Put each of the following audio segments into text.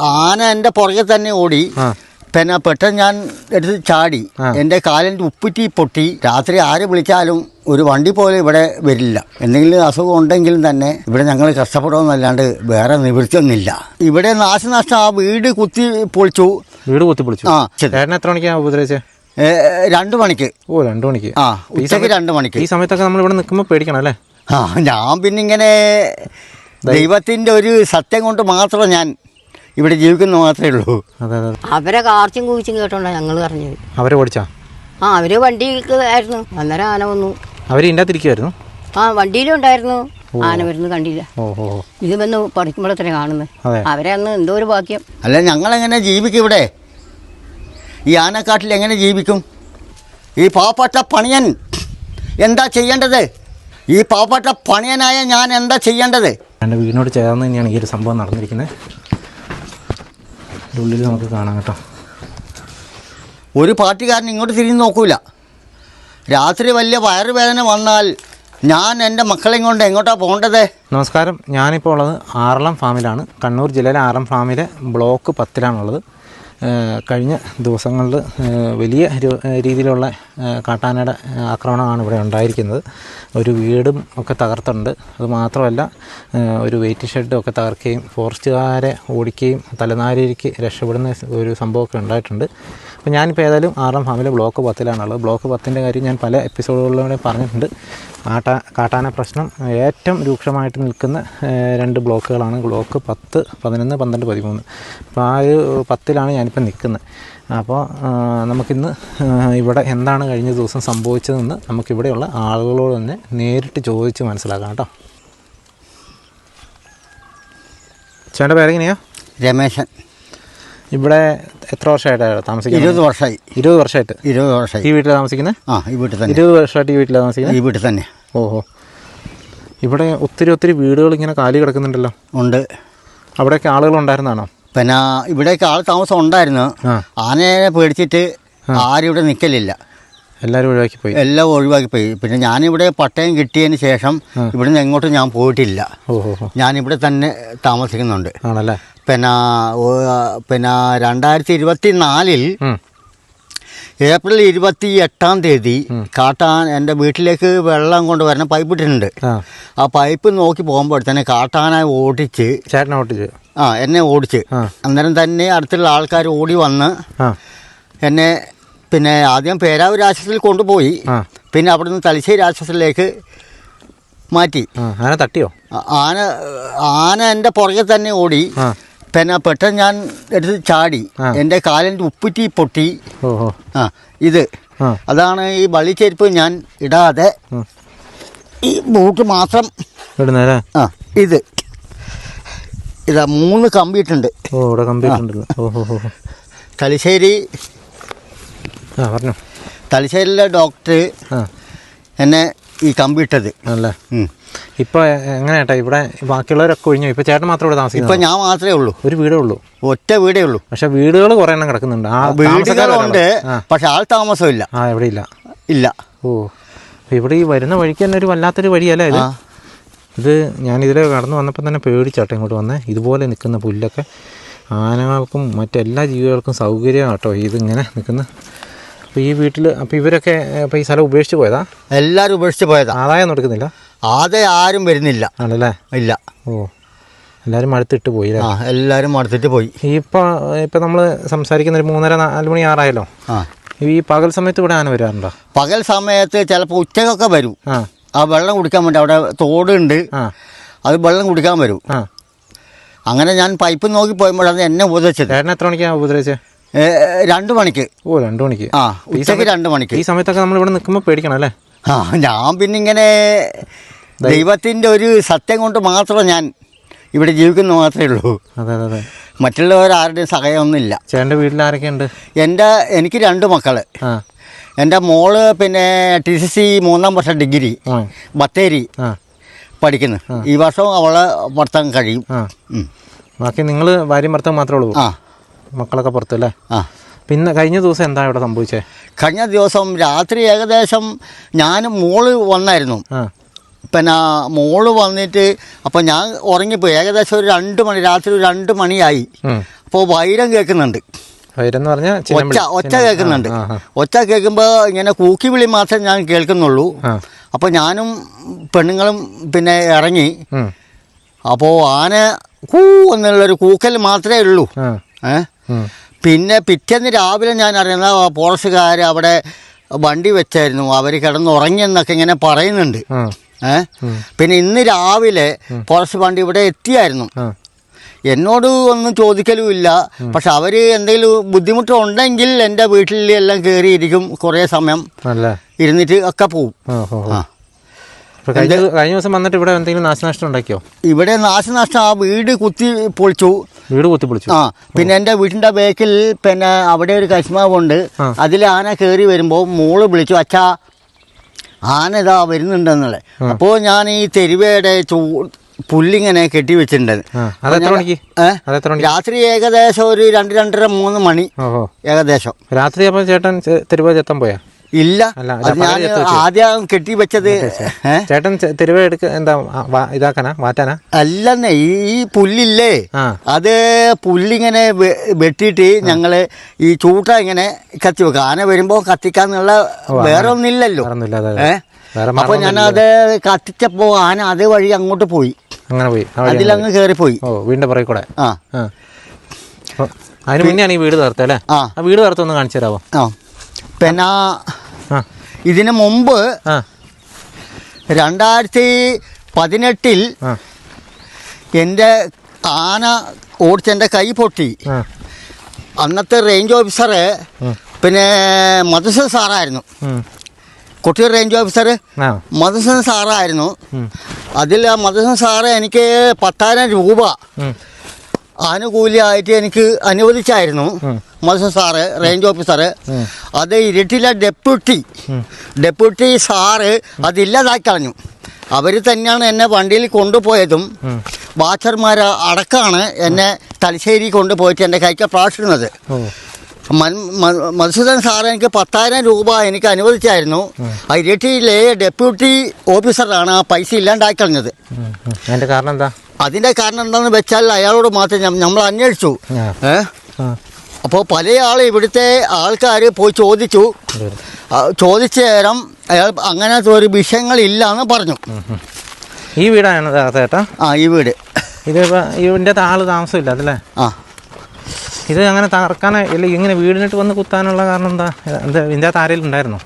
ആന എന്റെ പുറകെ തന്നെ ഓടി. പിന്നെ പെട്ടെന്ന് ഞാൻ എടുത്ത് ചാടി. എന്റെ എന്റെ ഉപ്പിറ്റി ഉപ്പുറ്റി പൊട്ടി. രാത്രി ആര് വിളിച്ചാലും ഒരു വണ്ടി പോലും ഇവിടെ വരില്ല. എന്തെങ്കിലും അസുഖം ഉണ്ടെങ്കിലും തന്നെ ഇവിടെ ഞങ്ങൾ കഷ്ടപ്പെടുമെന്നല്ലാണ്ട് വേറെ നിവൃത്തിയൊന്നുമില്ല. ഇവിടെ നാശനഷ്ടം ആ വീട് കുത്തി പൊളിച്ചു. വീട് കുത്തി പൊളിച്ചു. ആ. എത്ര മണിക്കാണ് ഉപദ്രവിച്ചത് രണ്ടു മണിക്ക്. ഓ രണ്ടു മണിക്ക്. ആ ഉച്ചയ്ക്ക് ഉച്ചയ്ക്ക് രണ്ട് മണിക്ക്. ഈ സമയത്തൊക്കെ നമ്മൾ ഇവിടെ നിൽക്കുമ്പോൾ പേടിക്കണം അല്ലേ? ആ ഞാൻ പിന്നെ ഇങ്ങനെ ദൈവത്തിന്റെ ഒരു സത്യം കൊണ്ട് മാത്രം ഞാൻ ഇവിടെ ജീവിക്കുന്ന മാത്രമേ ഉള്ളൂ. അതെ അതെ. അവരെ കാർച്ചും കൂച്ചും കേട്ടോണ്ടാ ഞങ്ങൾ പറഞ്ഞത് അവരെ ഓടിച്ചാ? ആ അവർ വണ്ടിക്ക് ആയിരുന്നു അന്നേരം ആന വന്നു. അവർ ഇതിന്റെ അകത്തിരിക്കുമായിരുന്നു ആ വണ്ടിയിലും ഉണ്ടായിരുന്നു. ആന വരുന്നത് കണ്ടില്ല. ഓഹോ. ഇത് വന്ന് പഠിക്കുമ്പോഴത്തേ കാണുന്നത് അവരെ അന്ന് എന്തോ ഒരു ഭാഗ്യം. അല്ല ഞങ്ങൾ എങ്ങനെ ജീവിക്കും ഇവിടെ? ഈ ആനക്കാട്ടിൽ എങ്ങനെ ജീവിക്കും? ഈ പാവപ്പെട്ട പണിയൻ എന്താ ചെയ്യേണ്ടത്? ഈ പാവപ്പെട്ട പണിയനായ ഞാൻ എന്താ ചെയ്യേണ്ടത്? എന്റെ വീടിനോട് ചേർന്ന് തന്നെയാണ് ഈ ഒരു സംഭവം നടന്നിരിക്കുന്നത്. ഇതിന്റെ ഉള്ളിൽ നമുക്ക് കാണാം കേട്ടോ. ഒരു പാർട്ടിക്കാരൻ ഇങ്ങോട്ട് തിരിഞ്ഞ് നോക്കൂല. രാത്രി വലിയ വയറുവേദന വന്നാൽ ഞാൻ എന്റെ മക്കളെയും കൊണ്ട് എങ്ങോട്ടാ പോകേണ്ടത്? നമസ്കാരം. ഞാനിപ്പോൾ ഉള്ളത് ആറളം ഫാമിലാണ്. കണ്ണൂർ ജില്ലയിലെ ആറളം ഫാമിലെ ബ്ലോക്ക് പത്തിലാണുള്ളത്. കഴിഞ്ഞ ദിവസങ്ങളിൽ വലിയ രീതിയിലുള്ള കാട്ടാനയുടെ ആക്രമണമാണ് ഇവിടെ ഉണ്ടായിരിക്കുന്നത്. ഒരു വീടും ഒക്കെ തകർത്തുണ്ട്. അത് മാത്രമല്ല ഏഹ് ഒരു വെയിറ്റ് ഷെഡും ഒക്കെ തകർക്കുകയും ഫോറസ്റ്റുകാരെ ഓടിക്കുകയും തലനാരിക്ക് രക്ഷപ്പെടുന്ന ഒരു സംഭവമൊക്കെ ഉണ്ടായിട്ടുണ്ട്. അപ്പോൾ ഞാനിപ്പോൾ ഏതായാലും ആറാം ഫാമിലെ ബ്ലോക്ക് പത്തിലാണുള്ളത്. ബ്ലോക്ക് പത്തിന്റെ കാര്യം ഞാൻ പല എപ്പിസോഡുകളിലൂടെ പറഞ്ഞിട്ടുണ്ട്. കാട്ടാ കാട്ടാന പ്രശ്നം ഏറ്റവും രൂക്ഷമായിട്ട് നിൽക്കുന്ന രണ്ട് ബ്ലോക്കുകളാണ് ബ്ലോക്ക് പത്ത് പതിനൊന്ന് പന്ത്രണ്ട് പതിമൂന്ന്. അപ്പോൾ ആ ഒരു പത്തിലാണ് ഞാനിപ്പോൾ നിൽക്കുന്നത്. അപ്പോൾ നമുക്കിന്ന് ഇവിടെ എന്താണ് കഴിഞ്ഞ ദിവസം സംഭവിച്ചതെന്ന് നമുക്കിവിടെയുള്ള ആളുകളോട് തന്നെ നേരിട്ട് ചോദിച്ച് മനസ്സിലാക്കാം കേട്ടോ. ചേട്ടന്റെ പേരെങ്ങനെയാ? രമേശൻ. ഇവിടെ എത്ര വർഷമായിട്ടാണ് താമസിക്കുന്നത്? ഇരുപത് വർഷമായി. ഇരുപത് വർഷമായിട്ട്? ഇരുപത് വർഷമായി. ഈ വീട്ടിൽ താമസിക്കുന്നത് ആ ഈ വീട്ടിൽ തന്നെ. ഇരുപത് വർഷമായിട്ട് ഈ വീട്ടിൽ താമസിക്കുന്നത് ഈ വീട്ടിൽ തന്നെ. ഓഹോ. ഇവിടെ ഒത്തിരി ഒത്തിരി വീടുകൾ ഇങ്ങനെ കാലി കിടക്കുന്നുണ്ടല്ലോ. ഉണ്ട്. അവിടെയൊക്കെ ആളുകൾ ഉണ്ടായിരുന്നാണോ പിന്നെ ഇവിടെയൊക്കെ ആൾ താമസം ഉണ്ടായിരുന്നു. ആനയെ പേടിച്ചിട്ട് ആരും ഇവിടെ നിൽക്കലില്ല എല്ലാവരും ഒഴിവാക്കി പോയി എല്ലാം ഒഴിവാക്കി പോയി പിന്നെ ഞാനിവിടെ പട്ടയം കിട്ടിയതിന് ശേഷം ഇവിടെ നിന്ന് എങ്ങോട്ടും ഞാൻ പോയിട്ടില്ല. ഞാനിവിടെ തന്നെ താമസിക്കുന്നുണ്ട്. ആണല്ലേ? പിന്നെ പിന്നെ രണ്ടായിരത്തി ഇരുപത്തി നാലിൽ ഏപ്രിൽ ഇരുപത്തി എട്ടാം തീയതി കാട്ടാൻ എന്റെ വീട്ടിലേക്ക് വെള്ളം കൊണ്ടുവരുന്ന പൈപ്പ് ഇട്ടിട്ടുണ്ട്. ആ. പൈപ്പ് നോക്കി പോകുമ്പോൾ തന്നെ കാട്ടാന ഓടിച്ച് ചേട്ടനെ ഓടിച്ച്. ആ എന്നെ ഓടിച്ച്. അന്നേരം തന്നെ അടുത്തുള്ള ആൾക്കാർ ഓടി വന്ന് എന്നെ പിന്നെ ആദ്യം പേരാവൂർ ആശുപത്രിയിൽ കൊണ്ടുപോയി. പിന്നെ അവിടെ നിന്ന് തലശ്ശേരി ആശുപത്രിയിലേക്ക് മാറ്റി. ആന തട്ടിയോ? ആന ആന എന്റെ പുറകെ തന്നെ ഓടി. പിന്നെ പെട്ടെന്ന് ഞാൻ എടുത്ത് ചാടി. എന്റെ കാലിന്റെ ഉപ്പുറ്റി പൊട്ടി. ആ ഇത്. അതാണ് ഈ വള്ളിച്ചെരുപ്പ് ഞാൻ ഇടാതെ ഈ ബൂട്ട് മാത്രം. ഇടുന്നേ ആ ഇത്. ഇതാ മൂന്ന് കമ്പിയിട്ടുണ്ട്. തലശ്ശേരി ആ പറഞ്ഞു. തലശ്ശേരിയിലെ ഡോക്ടർ എന്നെ ഈ കമ്പിട്ടത് അല്ലേ ഇപ്പൊ എങ്ങനെയാട്ടാ ഇവിടെ ബാക്കിയുള്ളവരൊക്കെ ഒഴിഞ്ഞു? ഇപ്പോൾ ചേട്ടൻ മാത്രം ഇവിടെ ഇപ്പൊ താമസിക്കുന്നത് ഞാൻ മാത്രമേ ഉള്ളൂ. ഒരു വീടേ ഉള്ളൂ. ഒറ്റ വീടേ ഉള്ളൂ. പക്ഷെ വീടുകൾ കുറേ എണ്ണം കിടക്കുന്നുണ്ട്. ആ വീടുകളുണ്ട് പക്ഷെ ആൾ താമസമില്ല. ആ എവിടെ ഇല്ല. ഇല്ല. ഓ ഇവിടെ ഈ വരുന്ന വഴിക്ക് തന്നെ ഒരു വല്ലാത്തൊരു വഴിയല്ലേ ഇത്? ഇത് ഞാൻ ഇതിലെ കടന്നു വന്നപ്പോൾ തന്നെ പേടിച്ചാട്ടോ ഇങ്ങോട്ട് വന്നേ. ഇതുപോലെ നിൽക്കുന്ന പുല്ലൊക്കെ ആനകൾക്കും മറ്റെല്ലാ ജീവികൾക്കും സൗകര്യമാണ് കേട്ടോ ഇതിങ്ങനെ നിൽക്കുന്ന അപ്പോൾ ഈ വീട്ടിൽ അപ്പോൾ ഇവരൊക്കെ അപ്പോൾ ഈ സ്ഥലം ഉപേക്ഷിച്ച് പോയതാ? എല്ലാരും ഉപേക്ഷിച്ച് പോയതാ. ആദായം നടക്കുന്നില്ല ആദ്യം ആരും വരുന്നില്ല. ആണല്ലേ? ഇല്ല. ഓ. എല്ലാരും മടുത്തിട്ട് പോയി ആ എല്ലാരും മടുത്തിട്ട് പോയി. ഇപ്പോൾ ഇപ്പൊ നമ്മൾ സംസാരിക്കുന്ന ഒരു മൂന്നര നാല് മണി ആറായല്ലോ? ആ. ഈ പകൽ സമയത്ത് ഇവിടെ ആന വരാറുണ്ടോ? പകൽ സമയത്ത് ചിലപ്പോൾ ഉച്ചക്കൊക്കെ വരും. ആ. വെള്ളം കുടിക്കാൻ വേണ്ടി അവിടെ തോടുണ്ട്. ഉണ്ട് അത് വെള്ളം കുടിക്കാൻ വരും. അങ്ങനെ ഞാൻ പൈപ്പ് നോക്കി പോയപ്പോഴാണ് എന്നെ ഉപദ്രവിച്ചത് ചേട്ടൻ എത്ര മണിക്കാണ് ഉപദ്രവിച്ചത് രണ്ട് മണിക്ക്. ഓ രണ്ട് മണിക്ക്. ആ ഉച്ചയ്ക്ക് രണ്ട് മണിക്ക്. ഈ സമയത്തൊക്കെ നമ്മൾ ഇവിടെ നിൽക്കുമ്പോൾ പേടിക്കണം അല്ലേ? ആ ഞാൻ പിന്നെ ഇങ്ങനെ ദൈവത്തിന്റെ ഒരു സത്യം കൊണ്ട് മാത്രം ഞാൻ ഇവിടെ ജീവിക്കുന്ന മാത്രമേ ഉള്ളൂ. അതെ അതെ അതെ. മറ്റുള്ളവരാരുടെയും സഹായമൊന്നുമില്ല. ചേട്ടന്റെ വീട്ടിൽ ആരൊക്കെ ഉണ്ട് എന്റെ എനിക്ക് രണ്ട് മക്കൾ ആ. എന്റെ മോൾ പിന്നെ ടി സി സി മൂന്നാം വർഷം ഡിഗ്രി ബത്തേരി പഠിക്കുന്നു. ഈ വർഷം അവളെ പഠിത്തം കഴിയും. ബാക്കി നിങ്ങൾ ഭാര്യയും ഭർത്താൻ മാത്രമേ ഉള്ളൂ? ആ. മക്കളൊക്കെ പുറത്ത് അല്ലേ ആ. പിന്നെ കഴിഞ്ഞ ദിവസം എന്താ ഇവിടെ സംഭവിച്ചത് കഴിഞ്ഞ ദിവസം രാത്രി ഏകദേശം ഞാൻ മോൾ വന്നായിരുന്നു. പിന്നെ മോൾ വന്നിട്ട് അപ്പം ഞാൻ ഉറങ്ങിപ്പോയി. ഏകദേശം ഒരു രണ്ട് മണി രാത്രി ഒരു രണ്ട് മണിയായി. അപ്പോൾ വൈരം കേൾക്കുന്നുണ്ട്. ഒച്ച ഒച്ച കേൾക്കുന്നുണ്ട്. ഒച്ച കേൾക്കുമ്പോൾ ഇങ്ങനെ കൂക്കി വിളി മാത്രമേ ഞാൻ കേൾക്കുന്നുള്ളൂ. അപ്പോൾ ഞാനും പെണ്ണുങ്ങളും പിന്നെ ഇറങ്ങി. അപ്പോൾ ആന കൂ എന്നുള്ളൊരു കൂക്കൽ മാത്രമേ ഉള്ളൂ. ആ. പിന്നെ പിറ്റേന്ന് രാവിലെ ഞാൻ അറിയുന്ന പോളീസുകാർ അവിടെ വണ്ടി വെച്ചായിരുന്നു. അവർ കിടന്നുറങ്ങിയെന്നൊക്കെ ഇങ്ങനെ പറയുന്നുണ്ട്. ഏ? പിന്നെ ഇന്ന് രാവിലെ പോലീസ് വണ്ടി ഇവിടെ എത്തിയായിരുന്നു. എന്നോട് ഒന്നും ചോദിക്കലും ഇല്ല. പക്ഷെ അവർ എന്തെങ്കിലും ബുദ്ധിമുട്ടുണ്ടെങ്കിൽ എന്റെ വീട്ടിൽ എല്ലാം കയറിയിരിക്കും കുറേ സമയം ഇരുന്നിട്ട് ഒക്കെ പോവും. ആ. കഴിഞ്ഞ കഴിഞ്ഞ ദിവസം വന്നിട്ട് ഇവിടെ എന്തെങ്കിലും നാശനഷ്ടം ഉണ്ടാക്കിയോ? ഇവിടെ നാശനഷ്ടം ആ വീട് കുത്തി പൊളിച്ചു. വീട് കുത്തി പൊളിച്ചു. ആ പിന്നെ എന്റെ വീടിന്റെ ബേക്കിൽ പിന്നെ അവിടെ ഒരു കശ്മാവുണ്ട്. ഉണ്ട് അതിൽ ആന കയറി വരുമ്പോൾ മോൾ വിളിച്ചു അച്ഛാ ആന ഇതാ വരുന്നുണ്ടെന്നുള്ളത്. അപ്പോൾ ഞാൻ ഈ തെരുവയുടെ ചൂ പുല്ലിങ്ങനെ കെട്ടി വെച്ചിട്ടുണ്ട്? രാത്രി ഏകദേശം ഒരു രണ്ട് രണ്ടര മൂന്ന് മണി. ഏകദേശം. രാത്രി അപ്പോൾ ചേട്ടൻ തെരുവ് ചെത്താൻ പോയാ? ഇല്ല. ഞാൻ. ആദ്യം കെട്ടി വെച്ചത്. ചേട്ടൻ തെരുവ് എടുക്ക എന്താ ഇതാക്കാനാ? മാറ്റാനാ? അല്ലെന്നേ ഈ പുല്ലില്ലേ? അത് പുല്ലിങ്ങനെ വെട്ടിയിട്ട് ഞങ്ങൾ ഈ ചൂട്ട ഇങ്ങനെ കത്തി വെക്കുക ആന വരുമ്പോ കത്തിക്കാന്നുള്ള വേറെ ഒന്നില്ലല്ലോ അപ്പൊ ഞാനത് കത്തിച്ചപ്പോ ആന അത് വഴി അങ്ങോട്ട് പോയി. അങ്ങനെ പോയി. അതിലങ്ങ് കേറിപ്പോയി പോയി. ഓ വീണ്ടും പുറകെ കൂടെ. ആ. അതിന് മുന്നെയാണ് ഈ വീട് തീർത്തല്ലേ ആ. വീട് തകർത്തൊന്ന് കാണിച്ചു തരാമോ ആ. പിന്നെ ഇതിനു മുമ്പ് രണ്ടായിരത്തി പതിനെട്ടിൽ എന്റെ ആന ഓടിച്ചെന്റെ കൈ പൊട്ടി. അന്നത്തെ റേഞ്ച് ഓഫീസറ് പിന്നെ മധുസൻ സാറായിരുന്നു. കൊട്ടിയൂർ റേഞ്ച് ഓഫീസർ മധുസൻ സാറായിരുന്നു. അതിൽ ആ മധുസൂദൻ സാറ് എനിക്ക് പത്തായിരം രൂപ. ആനുകൂല്യമായിട്ട് എനിക്ക് അനുവദിച്ചായിരുന്നു. മത്സ്യ സാറ് റേഞ്ച് ഓഫീസർ അത് ഇരുട്ടിലെ ഡെപ്യൂട്ടി ഡെപ്യൂട്ടി സാറ് അതില്ലാതാക്കി കളഞ്ഞു. അവർ തന്നെയാണ് എന്നെ വണ്ടിയിൽ കൊണ്ടുപോയതും ബാച്ചർമാർ അടക്കമാണ് എന്നെ തലശ്ശേരി കൊണ്ടുപോയിട്ട് എന്റെ കൈക്ക് പ്രാർത്ഥിക്കുന്നത് മധുസൂദൻ സാറ് എനിക്ക് പത്തായിരം രൂപ എനിക്ക് അനുവദിച്ചായിരുന്നു. ഇരട്ടിയിലെ ഡെപ്യൂട്ടി ഓഫീസറാണ് ആ പൈസ ഇല്ലാണ്ടാക്കി കളഞ്ഞത്. അതിന്റെ കാരണം എന്താ? അതിന്റെ കാരണം എന്താണെന്ന് വെച്ചാൽ അയാളോട് മാത്രം നമ്മൾ അന്വേഷിച്ചു. ഏഹ് അപ്പോൾ പല ആൾ ഇവിടുത്തെ ആൾക്കാർ പോയി ചോദിച്ചു. ചോദിച്ച നേരം അയാൾ അങ്ങനത്തെ ഒരു വിഷയങ്ങളില്ല എന്ന് പറഞ്ഞു. ഈ വീടാണ് ചേട്ടാ ആ ഈ വീട്. ഇത് ഇതിന്റെ ആൾ താമസമില്ല അതല്ലേ? ആ. ഇത് അങ്ങനെ തകർക്കാനോ ഇല്ല ഇങ്ങനെ വീടിനിട്ട് വന്ന് കുത്താനുള്ള കാരണം എന്താ? എന്താ ഇതിന്റെ അകത്ത് ആരെങ്കിലും ഉണ്ടായിരുന്നോ?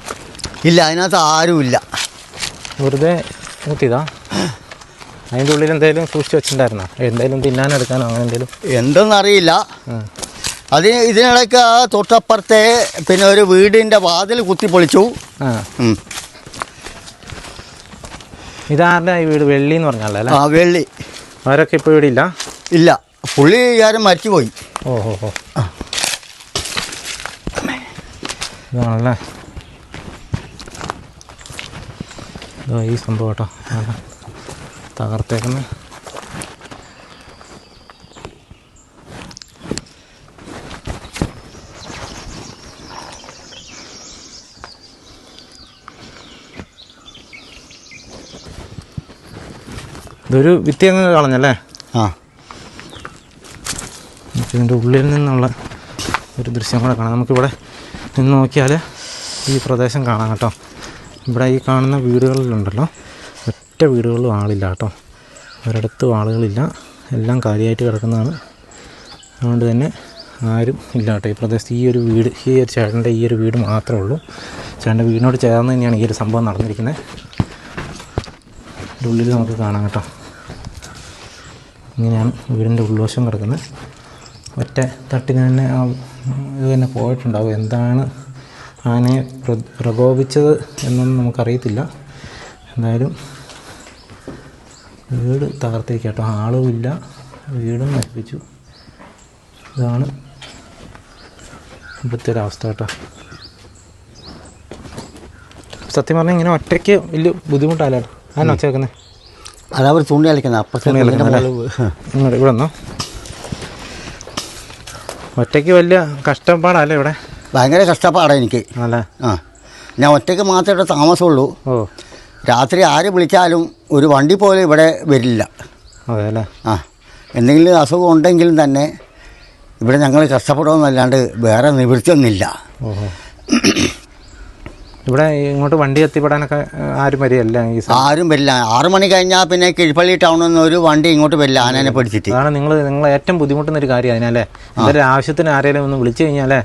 ഇല്ല അതിനകത്ത് ആരുമില്ല വെറുതെ കുത്തിയതാ? അതിന്റെ ഉള്ളിൽ എന്തെങ്കിലും സൂക്ഷിച്ച് വെച്ചിട്ടുണ്ടായിരുന്നോ? എന്തെങ്കിലും തിന്നാനെടുക്കാനോ അങ്ങനെ എന്തെങ്കിലും എന്തെന്നറിയില്ല. അതിന് ഇതിനിടയ്ക്ക് ആ തൊട്ടപ്പുറത്തെ പിന്നെ ഒരു വീടിന്റെ വാതിൽ കുത്തിപ്പൊളിച്ചു. ഇതാരുടെ ഈ വീട്? വെള്ളി എന്ന് പറഞ്ഞല്ലേ ആ വെള്ളി. അവരൊക്കെ ഇപ്പോൾ ഇവിടെ ഇല്ല? ഇല്ല. പുള്ളിക്കാരൻ മരിച്ചുപോയി. പോയി ഓ ഓ ഇതാണല്ലേ? ഇതാ ഈ സംഭവം കേട്ടോ. തകർത്തേക്കുന്ന ഇതൊരു വിത്തി അങ്ങ് കളഞ്ഞല്ലേ? ആ. ഇതിന്റെ ഉള്ളിൽ നിന്നുള്ള ഒരു ദൃശ്യം കൂടെ കാണാം. നമുക്കിവിടെ നിന്ന് നോക്കിയാൽ ഈ പ്രദേശം കാണാം കേട്ടോ. ഇവിടെ ഈ കാണുന്ന വീടുകളിലുണ്ടല്ലോ. ഒറ്റ വീടുകളിലും ആളില്ല കേട്ടോ. ഒരിടത്തും ആളുകളില്ല. എല്ലാം കാര്യമായിട്ട് കിടക്കുന്നതാണ്. അതുകൊണ്ട് തന്നെ ആരും ഇല്ല കേട്ടോ ഈ പ്രദേശത്ത്. ഈ ഒരു വീട് ഈ ഒരു ചേട്ടന്റെ ഈ ഒരു വീട് മാത്രമേ ഉള്ളൂ. ചേട്ടന്റെ വീടിനോട് ചേർന്ന് തന്നെയാണ് ഈ ഒരു സംഭവം നടന്നിരിക്കുന്നത്. ഉള്ളിൽ നമുക്ക് കാണാം കേട്ടോ. ഇങ്ങനെയാണ് വീടിന്റെ ഉൾവശം കിടക്കുന്നത്. ഒറ്റ തട്ടിന് തന്നെ ആ ഇത് തന്നെ പോയിട്ടുണ്ടാവും. എന്താണ് ആനയെ പ്ര- പ്രകോപിച്ചത് എന്നൊന്നും നമുക്കറിയത്തില്ല. എന്തായാലും വീട് തകർത്തിരിക്കുക കേട്ടോ. ആളും ഇല്ല. വീടും നശിപ്പിച്ചു. ഇതാണ് ഇവിടുത്തെ ഒരു അവസ്ഥ കേട്ടോ. സത്യം പറഞ്ഞാൽ ഇങ്ങനെ ഒറ്റയ്ക്ക് വലിയ ബുദ്ധിമുട്ടല്ല അതാണ് അതിനാ അതാ ഒരു അതവർ തുണി കളിക്കുന്നത് അപ്പം തുണി കളിക്കുന്നത് ഇവിടെ വന്നോ. ഒറ്റയ്ക്ക് വലിയ കഷ്ടപ്പാടല്ലേ ഇവിടെ? ഭയങ്കര കഷ്ടപ്പാടാണ് എനിക്ക്. അല്ല? ആ. ഞാൻ ഒറ്റയ്ക്ക് മാത്രമേ ഇവിടെ താമസമുള്ളൂ. ഓ. രാത്രി ആര് വിളിച്ചാലും ഒരു വണ്ടി പോലും ഇവിടെ വരില്ല. അതെ അല്ലേ? ആ. എന്തെങ്കിലും അസുഖം ഉണ്ടെങ്കിലും തന്നെ ഇവിടെ ഞങ്ങൾ കഷ്ടപ്പെടുമെന്നല്ലാണ്ട് വേറെ നിവൃത്തിയൊന്നുമില്ല. ഓഹോ. ഇവിടെ ഇങ്ങോട്ട് വണ്ടി എത്തിപ്പെടാനൊക്കെ ആരും വരികയല്ല ഈ ആരും വരില്ല. ആറ് മണി കഴിഞ്ഞാൽ പിന്നെ കിഴിപ്പള്ളി ടൗണിൽ നിന്ന് ഒരു വണ്ടി ഇങ്ങോട്ട് വരില്ല ആനേനെ പിടിച്ചിട്ട്. അതാണ് നിങ്ങൾ നിങ്ങൾ ഏറ്റവും ബുദ്ധിമുട്ടുന്ന ഒരു കാര്യം അതിനല്ലേ എന്തൊരു ആവശ്യത്തിന് ആരെങ്കിലും ഒന്ന് വിളിച്ചു കഴിഞ്ഞാലേ.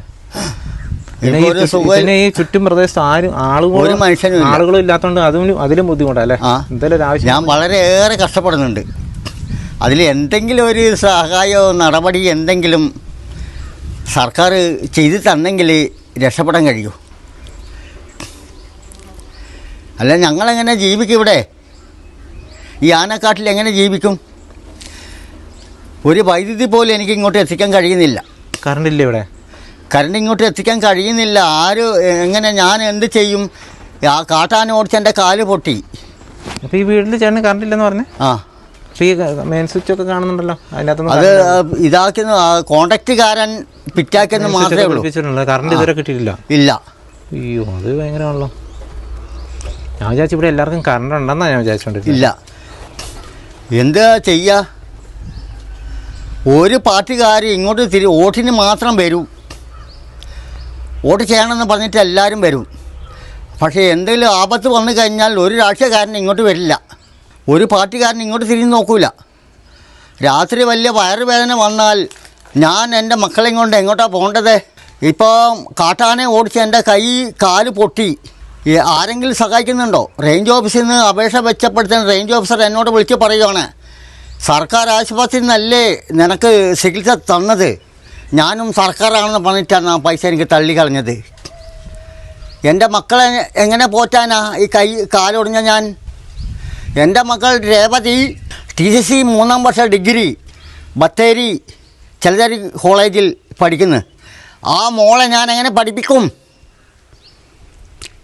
പിന്നെ ഈ ചുറ്റും പ്രദേശത്ത് ആരും ആളുകളും ഒരു മനുഷ്യനും. ആളുകളും ഇല്ലാത്തതുകൊണ്ട് അതും അതിലും ബുദ്ധിമുട്ടല്ലേ? എന്തായാലും ഒരു ആവശ്യം ഞാൻ വളരെയേറെ കഷ്ടപ്പെടുന്നുണ്ട്. അതിൽ എന്തെങ്കിലും ഒരു സഹായമോ നടപടി എന്തെങ്കിലും സർക്കാർ ചെയ്തു തന്നെങ്കിൽ രക്ഷപ്പെടാൻ കഴിയൂ. അല്ല ഞങ്ങളെങ്ങനെ ജീവിക്കും ഇവിടെ? ഈ ആനക്കാട്ടിൽ എങ്ങനെ ജീവിക്കും? ഒരു വൈദ്യുതി പോലും എനിക്ക് ഇങ്ങോട്ട് എത്തിക്കാൻ കഴിയുന്നില്ല. കറണ്ട് ഇല്ല ഇവിടെ. കറണ്ട് ഇങ്ങോട്ട് എത്തിക്കാൻ കഴിയുന്നില്ല. ആര് എങ്ങനെ ഞാൻ എന്ത് ചെയ്യും? ആ കാട്ടാന ഓടിച്ച് എന്റെ കാൽ പൊട്ടി. അപ്പോൾ ഈ വീട്ടിൽ ചേട്ടന് കറണ്ട് ഇല്ലെന്ന് പറഞ്ഞു? ആ. അപ്പോൾ ഈ മെയിൻ സ്വിച്ച് ഒക്കെ കാണുന്നുണ്ടല്ലോ? അതിനകത്ത് അത് ഇതാക്കുന്ന കോണ്ടാക്റ്റുകാരൻ പിറ്റാക്കുന്ന മാത്രമേ ഉള്ളൂ. കറണ്ട് ഇതുവരെ കിട്ടിയിട്ടില്ല. ഇല്ല. അയ്യോ അത് ഭയങ്കരമാണല്ലോ. ഞാൻ വിചാരിച്ചു ഇവിടെ എല്ലാവർക്കും കറണ്ട് ഉണ്ടെന്നാണ് ഞാൻ വിചാരിച്ചോണ്ടിരിക്കുന്നത് ഇല്ല. എന്താ ചെയ്യുക ഒരു പാർട്ടിക്കാർ ഇങ്ങോട്ട് തിരി വോട്ടിന് മാത്രം വരൂ. വോട്ട് ചെയ്യണമെന്ന് പറഞ്ഞിട്ട് എല്ലാവരും വരും. പക്ഷേ എന്തെങ്കിലും ആപത്ത് വന്നു കഴിഞ്ഞാൽ ഒരു രാഷ്ട്രീയക്കാരൻ ഇങ്ങോട്ട് വരില്ല. ഒരു പാർട്ടിക്കാരൻ ഇങ്ങോട്ട് തിരിഞ്ഞ് നോക്കൂല. രാത്രി വലിയ വയറുവേദന വന്നാൽ ഞാൻ എന്റെ മക്കളെയും കൊണ്ട് എങ്ങോട്ടാണ് പോകേണ്ടത്? ഇപ്പോൾ കാട്ടാനെ ഓടിച്ച് എന്റെ കൈ കാൽ പൊട്ടി. ആരെങ്കിലും സഹായിക്കുന്നുണ്ടോ? റേഞ്ച് ഓഫീസിൽ നിന്ന് അപേക്ഷ മെച്ചപ്പെടുത്താൻ റേഞ്ച് ഓഫീസർ എന്നോട് വിളിച്ച് പറയുകയാണ് സർക്കാർ ആശുപത്രിയിൽ നിന്നല്ലേ നിനക്ക് ചികിത്സ തന്നത്? ഞാനും സർക്കാരാണെന്ന് പറഞ്ഞിട്ടാണ് ആ പൈസ എനിക്ക് തള്ളിക്കളഞ്ഞത് എന്റെ മക്കളെ എങ്ങനെ പോറ്റാനാ? ഈ കൈ കാലൊടിഞ്ഞ ഞാൻ. എന്റെ മകൾ രേവതി ടി സി സി മൂന്നാം വർഷ ഡിഗ്രി ബത്തേരി ചെലതരി കോളേജിൽ പഠിക്കുന്നു. ആ മോളെ ഞാൻ എങ്ങനെ പഠിപ്പിക്കും?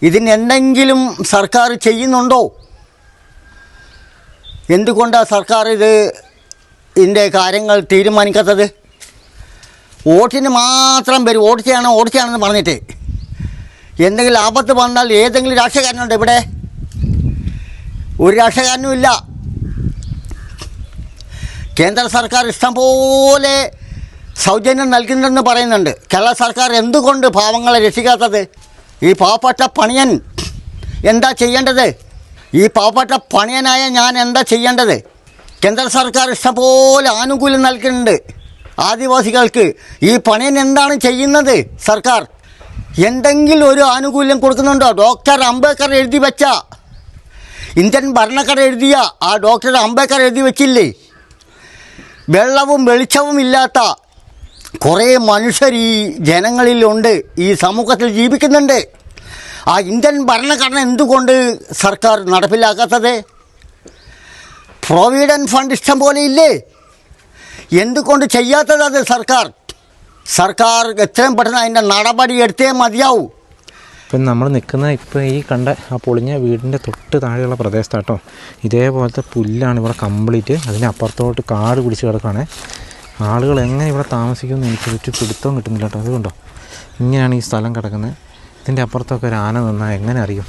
ഇതിന് എന്തെങ്കിലും സർക്കാർ ചെയ്യുന്നുണ്ടോ? എന്തുകൊണ്ടാണ് സർക്കാർ ഇത് ഇതിന്റെ കാര്യങ്ങൾ തീരുമാനിക്കാത്തത്? വോട്ടിന് മാത്രം വരും. വോട്ട് ചെയ്യണം വോട്ട് ചെയ്യണമെന്ന് പറഞ്ഞിട്ട്. എന്തെങ്കിലും ആപത്ത് വന്നാൽ ഏതെങ്കിലും രാഷ്ട്രീയക്കാരനുണ്ട് ഇവിടെ? ഒരു രാഷ്ട്രീയക്കാരനും ഇല്ല. കേന്ദ്ര സർക്കാർ ഇഷ്ടംപോലെ സൗജന്യം നൽകുന്നെന്ന് പറയുന്നുണ്ട്. കേരള സർക്കാർ എന്തുകൊണ്ട് പാവങ്ങളെ രക്ഷിക്കാത്തത്? ഈ പാവപ്പെട്ട പണിയൻ എന്താ ചെയ്യേണ്ടത്? ഈ പാവപ്പെട്ട പണിയനായ ഞാൻ എന്താ ചെയ്യേണ്ടത്? കേന്ദ്ര സർക്കാർ ഇഷ്ടംപോലെ ആനുകൂല്യം നൽകുന്നുണ്ട്. ആദിവാസികൾക്ക് ഈ പണിയൻ എന്താണ് ചെയ്യുന്നത് സർക്കാർ? എന്തെങ്കിലും ഒരു ആനുകൂല്യം കൊടുക്കുന്നുണ്ടോ? ഡോക്ടർ അംബേദ്കർ എഴുതി വെച്ച. ഇന്ത്യൻ ഭരണഘടന എഴുതിയ. ആ ഡോക്ടർ അംബേദ്കർ എഴുതി വെച്ചില്ലേ? വെള്ളവും വെളിച്ചവും ഇല്ലാത്ത കുറേ മനുഷ്യർ ഈ ജനങ്ങളിലുണ്ട് ഈ സമൂഹത്തിൽ ജീവിക്കുന്നുണ്ട്. ആ ഇന്ത്യൻ ഭരണഘടന എന്തുകൊണ്ട് സർക്കാർ നടപ്പിലാക്കാത്തത്? പ്രൊവിഡന്റ് ഫണ്ട് ഇഷ്ടം പോലെ ഇല്ലേ? എന്തുകൊണ്ട് ചെയ്യാത്തത് അത് സർക്കാർ? സർക്കാർ എത്രയും പെട്ടെന്ന് അതിന്റെ നടപടി എടുത്തേ മതിയാവൂ. ഇപ്പം നമ്മൾ നിൽക്കുന്ന ഇപ്പോൾ ഈ കണ്ട ആ പൊളിഞ്ഞ വീടിന്റെ തൊട്ട് താഴെയുള്ള പ്രദേശത്താട്ടോ ഇതേപോലത്തെ പുല്ലാണ് ഇവിടെ കംപ്ലീറ്റ് അതിനപ്പുറത്തോട്ട് കാട് പിടിച്ച് കിടക്കുകയാണേ ആളുകൾ എങ്ങനെ ഇവിടെ താമസിക്കുമെന്ന് എനിക്ക് ഒരു പിടുത്തവും കിട്ടുന്നില്ല കേട്ടോ. അതുകൊണ്ടോ? ഇങ്ങനെയാണ് ഈ സ്ഥലം കിടക്കുന്നത്. ഇതിന്റെ അപ്പുറത്തൊക്കെ ഒരു ആന നിന്നാൽ എങ്ങനെ അറിയും?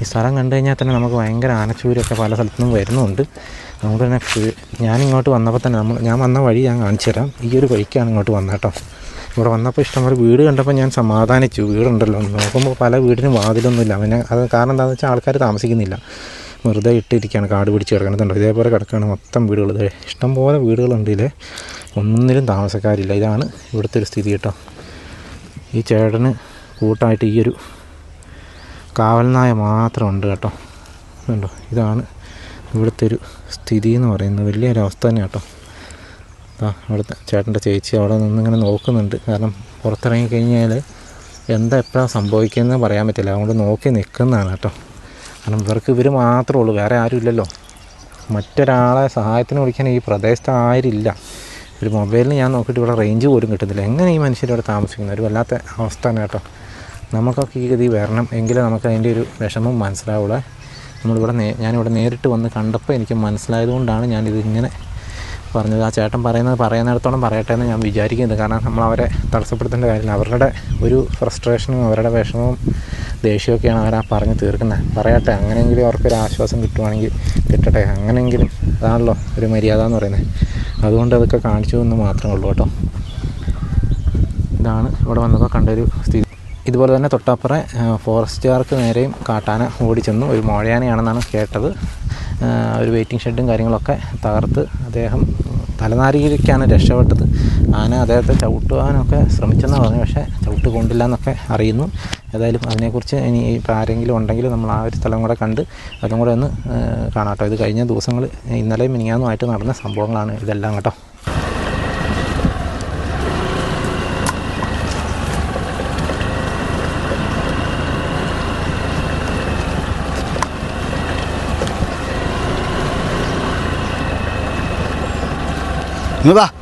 ഈ സ്ഥലം കണ്ടു കഴിഞ്ഞാൽ തന്നെ നമുക്ക് ഭയങ്കര ആനച്ചൂരൊക്കെ പല സ്ഥലത്തു നിന്നും വരുന്നുണ്ട്. നമുക്ക് തന്നെ ഞാൻ ഞാനിങ്ങോട്ട് വന്നപ്പോൾ തന്നെ നമ്മൾ ഞാൻ വന്ന വഴി ഞാൻ കാണിച്ചു തരാം. ഈ ഒരു വഴിക്കാണ് ഇങ്ങോട്ട് വന്നത് കേട്ടോ. ഇവിടെ വന്നപ്പോൾ ഇഷ്ടംപോലെ വീട് കണ്ടപ്പോൾ ഞാൻ സമാധാനിച്ചു. വീടുണ്ടല്ലോ. നോക്കുമ്പോൾ പല വീടിനും വാതിലൊന്നുമില്ല. അവനെ അത് കാരണം എന്താണെന്ന് വെച്ചാൽ ആൾക്കാർ താമസിക്കുന്നില്ല. വെറുതെ ഇട്ടിരിക്കുകയാണ്. കാട് പിടിച്ച് കിടക്കണതുണ്ടോ. ഇതേപോലെ കിടക്കുകയാണ് മൊത്തം വീടുകൾ. ഇഷ്ടംപോലെ വീടുകളുണ്ട് ഒന്നിലും താമസക്കാരില്ല. ഇതാണ് ഇവിടുത്തെ ഒരു സ്ഥിതി കേട്ടോ. ഈ ചേട്ടന് കൂട്ടായിട്ട് ഈ ഒരു കാവൽനായ മാത്രമുണ്ട് കേട്ടോ. ഉണ്ടോ ഇതാണ് ഇവിടുത്തെ ഒരു സ്ഥിതി എന്ന് പറയുന്നത്. വലിയൊരു അവസ്ഥ തന്നെ കേട്ടോ. ആ ഇവിടുത്തെ ചേട്ടന്റെ ചേച്ചി അവിടെ നിന്നിങ്ങനെ നോക്കുന്നുണ്ട്. കാരണം പുറത്തിറങ്ങി കഴിഞ്ഞാൽ എന്താ എപ്പോഴാണ് സംഭവിക്കുന്നത് പറയാൻ പറ്റില്ല. അതുകൊണ്ട് നോക്കി നിൽക്കുന്നതാണ് കേട്ടോ. കാരണം ഇവർക്ക് ഇവർ മാത്രമേ ഉള്ളൂ. വേറെ ആരും ഇല്ലല്ലോ മറ്റൊരാളെ സഹായത്തിന് വിളിക്കാൻ ഈ പ്രദേശത്ത് ആരില്ല ഒരു മൊബൈലിന് ഞാൻ നോക്കിയിട്ട് ഇവിടെ റേഞ്ച് പോലും കിട്ടുന്നില്ല. എങ്ങനെ ഈ മനുഷ്യർ ഇവിടെ താമസിക്കുന്നത് ഒരു വല്ലാത്ത അവസ്ഥ തന്നെ കേട്ടോ. നമുക്കൊക്കെ ഈ ഗതി വരണം എങ്കിലേ നമുക്ക് അതിന്റെ ഒരു വിഷമം മനസ്സിലാവുള്ളൂ. നമ്മളിവിടെ ഞാനിവിടെ നേരിട്ട് വന്ന് കണ്ടപ്പോൾ എനിക്ക് മനസ്സിലായതുകൊണ്ടാണ് ഞാനിതിങ്ങനെ പറഞ്ഞത്. ആ ചേട്ടൻ പറയുന്നത് പറയുന്നിടത്തോളം പറയട്ടെ എന്ന് ഞാൻ വിചാരിക്കുന്നത് കാരണം നമ്മൾ അവരെ തടസ്സപ്പെടുത്തേണ്ട കാര്യമില്ല. അവരുടെ ഒരു ഫ്രസ്ട്രേഷനും അവരുടെ വിഷമവും ദേഷ്യമൊക്കെയാണ് അവരാ പറഞ്ഞ് തീർക്കുന്നത്. പറയട്ടെ അങ്ങനെയെങ്കിലും അവർക്കൊരു ആശ്വാസം കിട്ടുവാണെങ്കിൽ കിട്ടട്ടെ. അങ്ങനെയെങ്കിലും അതാണല്ലോ ഒരു മര്യാദ എന്ന് പറയുന്നത്. അതുകൊണ്ട് അതൊക്കെ കാണിച്ചു എന്ന് മാത്രമേ ഉള്ളൂ കേട്ടോ. ഇതാണ് ഇവിടെ വന്നപ്പോൾ കണ്ടൊരു സ്ഥിതി. ഇതുപോലെ തന്നെ തൊട്ടപ്പുറം ഫോറസ്റ്റുകാർക്ക് നേരെയും കാട്ടാന ഓടിച്ചെന്നു ഒരു മോഴയാനയാണെന്നാണ് കേട്ടത്. ആ, ഒരു വെയിറ്റിംഗ് ഷെഡും കാര്യങ്ങളൊക്കെ തകർത്ത് അദ്ദേഹം തലനാരിയിലേക്കാണ് രക്ഷപ്പെട്ടത്. ആന അദ്ദേഹത്തെ ചവിട്ടുവാനൊക്കെ ശ്രമിച്ചെന്നാണ് പറഞ്ഞു പക്ഷേ ചവിട്ട് കൊണ്ടില്ല എന്നൊക്കെ അറിയുന്നു. ഏതായാലും അതിനെക്കുറിച്ച് ഇനി ഇപ്പോൾ ആരെങ്കിലും ഉണ്ടെങ്കിൽ നമ്മൾ ആ ഒരു സ്ഥലം കൂടെ കണ്ട് അതും കൂടെ ഒന്ന് കാണാം കേട്ടോ. ഇത് കഴിഞ്ഞ ദിവസങ്ങൾ ഇന്നലെയും മിനിങ്ങാന്നുമായിട്ട് നടന്ന സംഭവങ്ങളാണ് ഇതെല്ലാം കേട്ടോ. 牛杂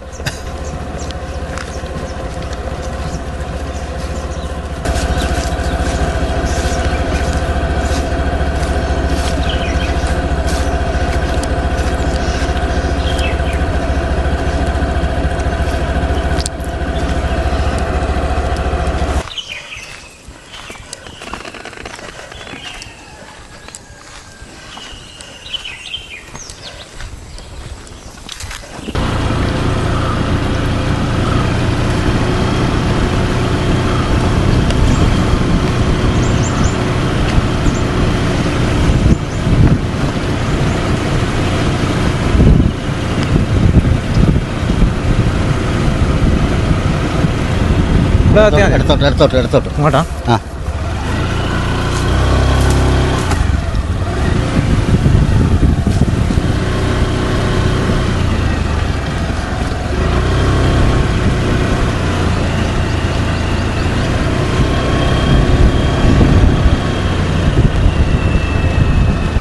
എടുത്തോട്ട് എടുത്തോട്ട് എടുത്തോട്ട് ഇങ്ങോട്ടാ. ആ.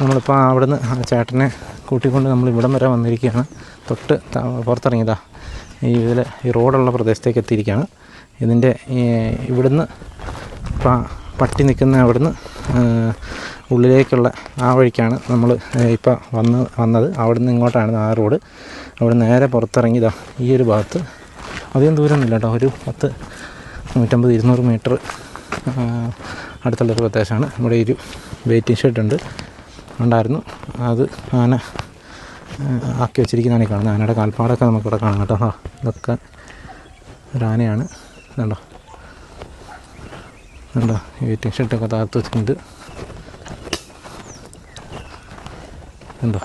നമ്മളിപ്പോൾ അവിടുന്ന് ആ ചേട്ടനെ കൂട്ടിക്കൊണ്ട് നമ്മൾ ഇവിടം വരെ വന്നിരിക്കുകയാണ്. തൊട്ട് പുറത്തിറങ്ങിയതാ. ഈ ഇതിൽ ഈ റോഡുള്ള പ്രദേശത്തേക്ക് എത്തിയിരിക്കുകയാണ്. ഇതിന്റെ ഇവിടുന്ന് പട്ടി നിൽക്കുന്ന അവിടുന്ന് ഉള്ളിലേക്കുള്ള ആ വഴിക്കാണ് നമ്മൾ ഇപ്പോൾ വന്ന് വന്നത്. അവിടുന്ന് ഇങ്ങോട്ടാണ് ആ റോഡ്. അവിടെ നേരെ പുറത്തിറങ്ങിയതാ ഈ ഒരു ഭാഗത്ത്. അധികം ദൂരമൊന്നുമില്ല കേട്ടോ. ഒരു പത്ത് നൂറ്റമ്പത് ഇരുന്നൂറ് മീറ്റർ അടുത്തുള്ളൊരു പ്രദേശമാണ്. ഇവിടെ ഒരു വെയിറ്റിംഗ് ഷെഡ് ഉണ്ട്. ഉണ്ടായിരുന്നു. അത് ആന ആക്കി വെച്ചിരിക്കുന്നതാണ് ഈ കാണുന്നത്. ആനയുടെ കാൽപ്പാടൊക്കെ നമുക്കിവിടെ കാണാം കേട്ടോ. ഇതൊക്കെ ഒരു കണ്ടോ? ഈ വെയിറ്റിംഗ് ഷെഡൊക്കെ താഴ്ത്ത് വെച്ചിട്ടുണ്ട്. കണ്ടോ?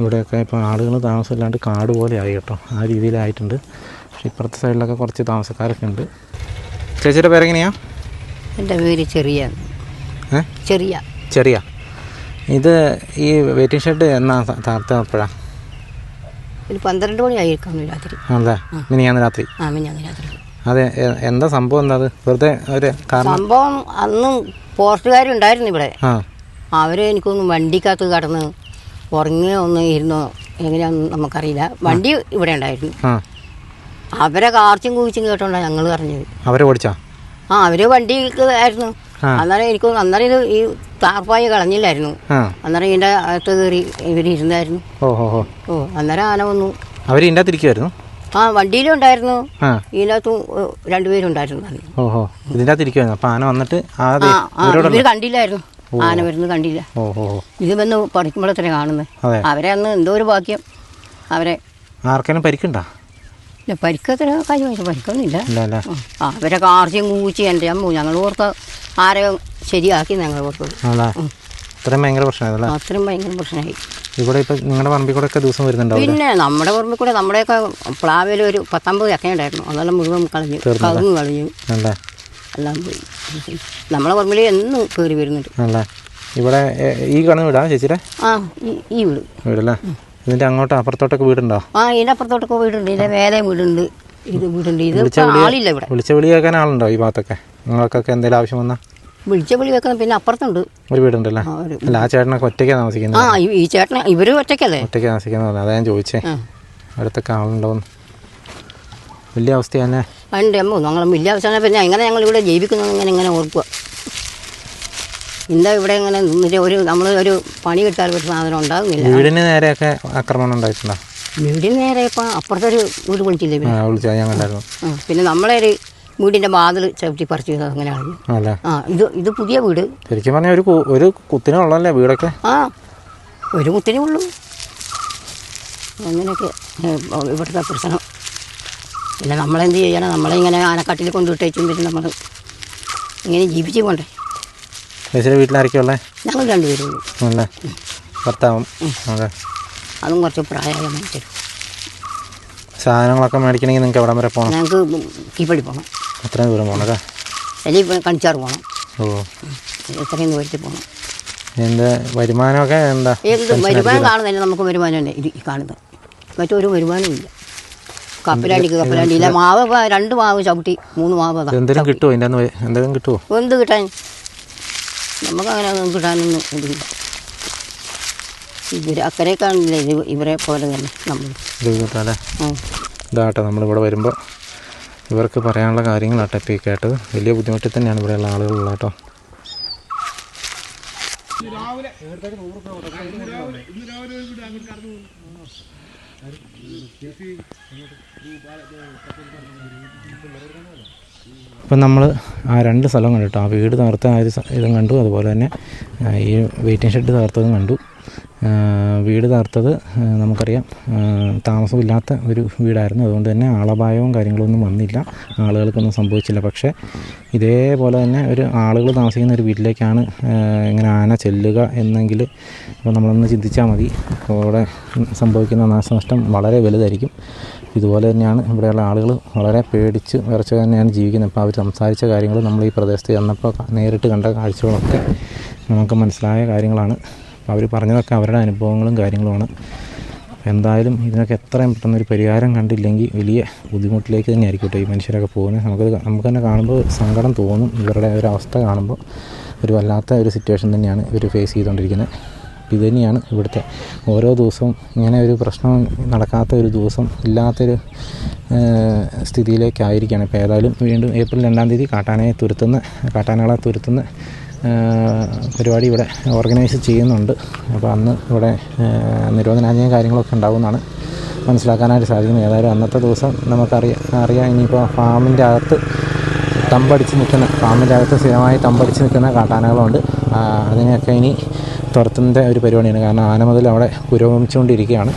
ഇവിടെയൊക്കെ ഇപ്പോൾ ആളുകൾ താമസമില്ലാണ്ട് കാട് പോലെ ആയി കേട്ടോ. ആ രീതിയിലായിട്ടുണ്ട്. പക്ഷേ ഇപ്പുറത്തെ സൈഡിലൊക്കെ കുറച്ച് താമസക്കാരൊക്കെ ഉണ്ട്. ചേച്ചിയുടെ പേരെങ്ങനെയാ? എന്റെ പേര് ചെറിയ. ചെറിയ. ചെറിയ. ഇത് ഈ വെയിറ്റിംഗ് ഷെഡ് എന്നാ താർത്തപ്പോഴാ ഒരു പന്ത്രണ്ട് മണി ആയിരിക്കും രാത്രി. ആണല്ലേ? മിനിയാന്ന് രാത്രി? ആ മിഞ്ഞാന്ന് രാത്രി. അതെ എന്താ സംഭവം എന്താ അത്? വെറുതെ ഒരു കാരണം? സംഭവം അന്നും പോസ്റ്റുകാരുണ്ടായിരുന്നു ഇവിടെ. ആ. അവരെ എനിക്കൊന്നും വണ്ടിക്കകത്ത് കടന്ന് ഉറങ്ങി ഒന്ന് ഇരുന്നോ എങ്ങനെയാണെന്ന് നമുക്കറിയില്ല. വണ്ടി ഇവിടെ ഉണ്ടായിരുന്നു. അവരെ കാർച്ചും കൂച്ചും കേട്ടോണ്ടാണ് ഞങ്ങൾ പറഞ്ഞത് അവരെ ഓടിച്ചാ? ആ അവർ വണ്ടിക്ക് ആയിരുന്നു. അന്നേരം എനിക്ക് അന്നേരം ഇത് ഈ താർപ്പായി കളഞ്ഞില്ലായിരുന്നു. അന്നേരം ഇതിന്റെ അകത്ത് കയറി ഇവർ ഇരുന്നായിരുന്നു. ഓ അന്നേരം ആന വന്നു. അവർ ഇതിന്റെ അകത്തിരിക്കുമായിരുന്നു ആ വണ്ടിയിലും ഉണ്ടായിരുന്നു. ഇതിനകത്തും രണ്ടുപേരുണ്ടായിരുന്നു ഓഹോ ഇതിന്റെ അകത്തിരിക്കുമായിരുന്നു അപ്പോൾ ആന വന്നിട്ട് ആദ്യം കണ്ടില്ലായിരുന്നു. ആന വരുന്നത് കണ്ടില്ല. ഇത് വന്ന് പഠിക്കുമ്പോഴത്തേ കാണുന്നത്. അവരെ അന്ന് എന്തോ ഒരു ഭാഗ്യം. അവരെ ആർക്കെങ്കിലും പരിക്കുണ്ടോ? ഇല്ല, പരിക്കത്ര കാര്യം വെച്ചാൽ പരിക്കൊന്നുമില്ല. ആ അവരെ കാർച്ചയും കൂച്ചി എന്റെ അമ്മ ഞങ്ങൾ ഓർത്ത് ആരെയും ശരിയാക്കി ഞങ്ങൾ ഓർത്തത് അത്രയും ഭയങ്കര പ്രശ്നമായിരുന്നു അത്രയും ഭയങ്കര പ്രശ്നമായി. ഇവിടെ ഇപ്പം നിങ്ങളുടെ പറമ്പിൽ കൂടെ ഒക്കെ ദിവസം വരുന്നുണ്ടോ പിന്നെ നമ്മുടെ പറമ്പിൽ കൂടെ നമ്മുടെയൊക്കെ പ്ലാവിൽ ഒരു പത്തൊമ്പത് ചക്ക ഉണ്ടായിരുന്നു. അതെല്ലാം മുഴുവൻ കളഞ്ഞു കവുങ്ങ് കളഞ്ഞു. അല്ലേ എല്ലാം പോയി. നമ്മളെ പറമ്പിൽ എന്നും കയറി വരുന്നുണ്ട്. ഇവിടെ ഈ കാണുന്ന വീടാ ചേച്ചിയുടെ? ആ ഈ ഈ വീട്. വീടല്ലേ? ഇതിന്റെ അങ്ങോട്ട് അപ്പുറത്തോട്ടൊക്കെ വീടുണ്ടോ? ആ ഇതിന്റെ അപ്പുറത്തോട്ടൊക്കെ വീടുണ്ട്. ഇതിന്റെ മേലെ വീടുണ്ട്. ഇത് വീടുണ്ട്. ഇത് ആളില്ല ഇവിടെ. വിളിച്ച വിളി കേൾക്കാൻ ആളുണ്ടോ ഈ ഭാഗത്തൊക്കെ? നിങ്ങൾക്കൊക്കെ എന്തെങ്കിലും ആവശ്യം വന്നാ? വിളിച്ച വിളി വെക്കുന്ന പിന്നെ അപ്പുറത്തുണ്ട്. ഒരു വീടുണ്ടല്ലേ? അല്ല ആ ചേട്ടനൊക്കെ ഒറ്റയ്ക്കാണ് താമസിക്കുന്നത്? ആ ഈ ചേട്ടൻ ഇവർ ഒറ്റയ്ക്കല്ലേ? ഒറ്റയ്ക്ക് താമസിക്കുന്നത്. അതാ ഞാൻ ചോദിച്ചേ. അടുത്തൊക്കെ ആളുണ്ടോന്ന്. വലിയ അവസ്ഥ തന്നെ അതിന്റെ അമ്മ ഞങ്ങൾ വലിയ അവസ്ഥയാണ് പിന്നെ എങ്ങനെ ഞങ്ങൾ ഇവിടെ ജീവിക്കുന്നത് ഇങ്ങനെ ഇങ്ങനെ ഓർക്കുക എന്താ ഇവിടെ ഇങ്ങനെ നിന്നിട്ട് ഒരു നമ്മൾ ഒരു പണി കിട്ടാൻ ഒരു സാധനം ഉണ്ടാകുന്നില്ല വീടിന് നേരെയൊക്കെ ആക്രമണം ഉണ്ടായിട്ടുണ്ടോ? വീടിന് നേരെ ഇപ്പം അപ്പുറത്തൊരു വീട് വിളിച്ചില്ലേ ആ വിളിച്ചാൽ ഞാൻ കണ്ടായിരുന്നു. ആ, പിന്നെ നമ്മളെ ഒരു വീടിന്റെ വാതിൽ ചവിട്ടി പറിച്ചു അങ്ങനെയാണ് അല്ലേ ആ ഇത് ഇത് പുതിയ വീട്. ശരിക്കും പറഞ്ഞാൽ ഒരു കു- ഒരു കുത്തിനുള്ളല്ലേ വീടൊക്കെ? ആ ഒരു കുത്തിനെ ഉള്ളൂ. അങ്ങനെയൊക്കെ ഏ, ഇവിടുത്തെ പ്രശ്നം. പിന്നെ നമ്മളെന്ത് ചെയ്യണം? നമ്മളെ ഇങ്ങനെ ആനക്കാട്ടിൽ കൊണ്ടുവിട്ടേച്ചും പിന്നെ നമ്മൾ ഇങ്ങനെ ജീവിച്ചു പോണ്ടേ? ചേച്ചിയുടെ വീട്ടിലായിരിക്കും ഉള്ളത് ഞങ്ങൾ അല്ലേ? ഭർത്താവും. അതെ. അതും കുറച്ച് പ്രായമായ മനുഷ്യർ. സാധനങ്ങളൊക്കെ മേടിക്കണമെങ്കിൽ നിങ്ങൾക്ക് എവിടം വരെ പോകണം? ഞങ്ങൾക്ക് കീപ്പടി പോകണം. അത്രയും ദൂരം പോകണം അല്ലേ? അല്ലെങ്കിൽ കണിച്ചാറ് പോകണം. ഓ. എത്രയും ദൂരത്തിൽ പോകണം. എന്റെ വരുമാനമൊക്കെ എന്താ? വരുമാനം കാണുന്നില്ല നമുക്ക് വരുമാനം തന്നെ ഇത് ഈ കാണുന്നത്. മറ്റൊരു വരുമാനവും ഇല്ല. കപ്പലാണ്ടിക്ക് കപ്പലാണ്ടി. ഇല്ല മാവ് രണ്ട് മാവ് ചവിട്ടി മൂന്ന് മാവ് എന്തെങ്കിലും കിട്ടുമോ എന്തെങ്കിലും കിട്ടുമോ എന്ത് കിട്ടാൻ? നമുക്ക് അങ്ങനെ ഒന്നും കിട്ടാനൊന്നും ഇതില്ല ഇവർ അക്കരെ കാണില്ല ഇത് ഇവരെ പോലെ തന്നെ നമ്മൾ ഇതാട്ടെ നമ്മളിവിടെ വരുമ്പോൾ ഇവർക്ക് പറയാനുള്ള കാര്യങ്ങളാട്ടെ ഇപ്പോൾ ഈ കേട്ടത്. വലിയ ബുദ്ധിമുട്ടിൽ തന്നെയാണ് ഇവിടെയുള്ള ആളുകളുള്ള കേട്ടോ ഇപ്പം നമ്മൾ ആ രണ്ട് സ്ഥലം കണ്ടു കേട്ടോ. ആ വീട് തകർത്ത ആ ഒരു ഇതും കണ്ടു. അതുപോലെ തന്നെ ഈ വെയിറ്റിംഗ് ഷെഡ് തകർത്തതും കണ്ടു. വീട് തകർത്തത് നമുക്കറിയാം താമസമില്ലാത്ത ഒരു വീടായിരുന്നു. അതുകൊണ്ട് തന്നെ ആളപായവും കാര്യങ്ങളൊന്നും വന്നില്ല. ആളുകൾക്കൊന്നും സംഭവിച്ചില്ല. പക്ഷേ ഇതേപോലെ തന്നെ ഒരു ആളുകൾ താമസിക്കുന്ന ഒരു വീട്ടിലേക്കാണ് ഇങ്ങനെ ആന ചെല്ലുക എന്നെങ്കിൽ അപ്പോൾ നമ്മളൊന്ന് ചിന്തിച്ചാൽ മതി. അവിടെ സംഭവിക്കുന്ന നാശനഷ്ടം വളരെ വലുതായിരിക്കും. ഇതുപോലെ തന്നെയാണ് ഇവിടെയുള്ള ആളുകൾ വളരെ പേടിച്ച് വിറച്ച് തന്നെയാണ് ജീവിക്കുന്നത്. അപ്പോൾ അവർ സംസാരിച്ച കാര്യങ്ങൾ നമ്മൾ ഈ പ്രദേശത്ത് ചെന്നപ്പോൾ നേരിട്ട് കണ്ട കാഴ്ചകളൊക്കെ നമുക്ക് മനസ്സിലായ കാര്യങ്ങളാണ്. അപ്പോൾ അവർ പറഞ്ഞതൊക്കെ അവരുടെ അനുഭവങ്ങളും കാര്യങ്ങളുമാണ്. എന്തായാലും ഇതിനൊക്കെ എത്രയും പെട്ടെന്ന് ഒരു പരിഹാരം കണ്ടില്ലെങ്കിൽ വലിയ ബുദ്ധിമുട്ടിലേക്ക് തന്നെ ആയിരിക്കും കേട്ടോ ഈ മനുഷ്യരൊക്കെ പോകുന്നത്. നമുക്ക് നമുക്ക് തന്നെ കാണുമ്പോൾ സങ്കടം തോന്നും. ഇവരുടെ ഒരു അവസ്ഥ കാണുമ്പോൾ ഒരു വല്ലാത്ത ഒരു സിറ്റുവേഷൻ തന്നെയാണ് ഇവർ ഫേസ് ചെയ്തുകൊണ്ടിരിക്കുന്നത്. ഇത് തന്നെയാണ് ഇവിടുത്തെ. ഓരോ ദിവസവും ഇങ്ങനെ ഒരു പ്രശ്നം നടക്കാത്ത ഒരു ദിവസം ഇല്ലാത്തൊരു സ്ഥിതിയിലേക്കായിരിക്കുകയാണ് ഇപ്പോൾ ഏതായാലും വീണ്ടും ഏപ്രിൽ രണ്ടാം തീയതി കാട്ടാനയെ തുരുത്തുന്ന കാട്ടാനകളെ തുരുത്തുന്ന പരിപാടി ഇവിടെ ഓർഗനൈസ് ചെയ്യുന്നുണ്ട്. അപ്പോൾ അന്ന് ഇവിടെ നിരോധനാജ്ഞയും കാര്യങ്ങളൊക്കെ ഉണ്ടാകുമെന്നാണ് മനസ്സിലാക്കാനായിട്ട് സാധിക്കുന്നത്. ഏതായാലും അന്നത്തെ ദിവസം നമുക്കറിയാം അറിയാം. ഇനിയിപ്പോൾ ഫാമിന്റെ അകത്ത് തമ്പടിച്ച് നിൽക്കുന്ന ഫാമിന്റെ അകത്ത് സ്ഥിരമായി തമ്പടിച്ച് നിൽക്കുന്ന കാട്ടാനകളുണ്ട്. അതിനെയൊക്കെ ഇനി തുരത്തുന്ന ഒരു പരിപാടിയാണ്. കാരണം ആന മുതൽ അവിടെ പുരോഗമിച്ചുകൊണ്ടിരിക്കുകയാണ്.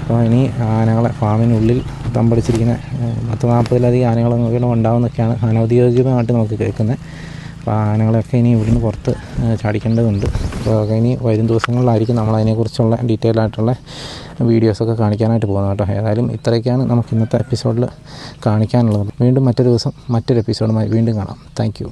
അപ്പോൾ ഇനി ആനകളെ ഫാമിനുള്ളിൽ തമ്പടിച്ചിരിക്കുന്ന പത്ത് നാൽപ്പതിലധികം ആനകൾ നോക്കണം ഉണ്ടാവുമെന്നൊക്കെയാണ് അനൗദ്യോഗികമായിട്ട് നമുക്ക് കേൾക്കുന്നത്. അപ്പോൾ ആനകളെയൊക്കെ ഇനി ഇവിടുന്ന് പുറത്ത് ചാടിക്കേണ്ടതുണ്ട്. അപ്പോൾ ഇനി വരും ദിവസങ്ങളിലായിരിക്കും നമ്മൾ അതിനെക്കുറിച്ചുള്ള ഡീറ്റെയിൽ ആയിട്ടുള്ള വീഡിയോസൊക്കെ കാണിക്കാനായിട്ട് പോകുന്നത് കേട്ടോ. ഏതായാലും ഇത്രയൊക്കെയാണ് നമുക്ക് ഇന്നത്തെ എപ്പിസോഡിൽ കാണിക്കാനുള്ളത്. വീണ്ടും മറ്റൊരു ദിവസം മറ്റൊരു എപ്പിസോഡുമായി വീണ്ടും കാണാം. താങ്ക്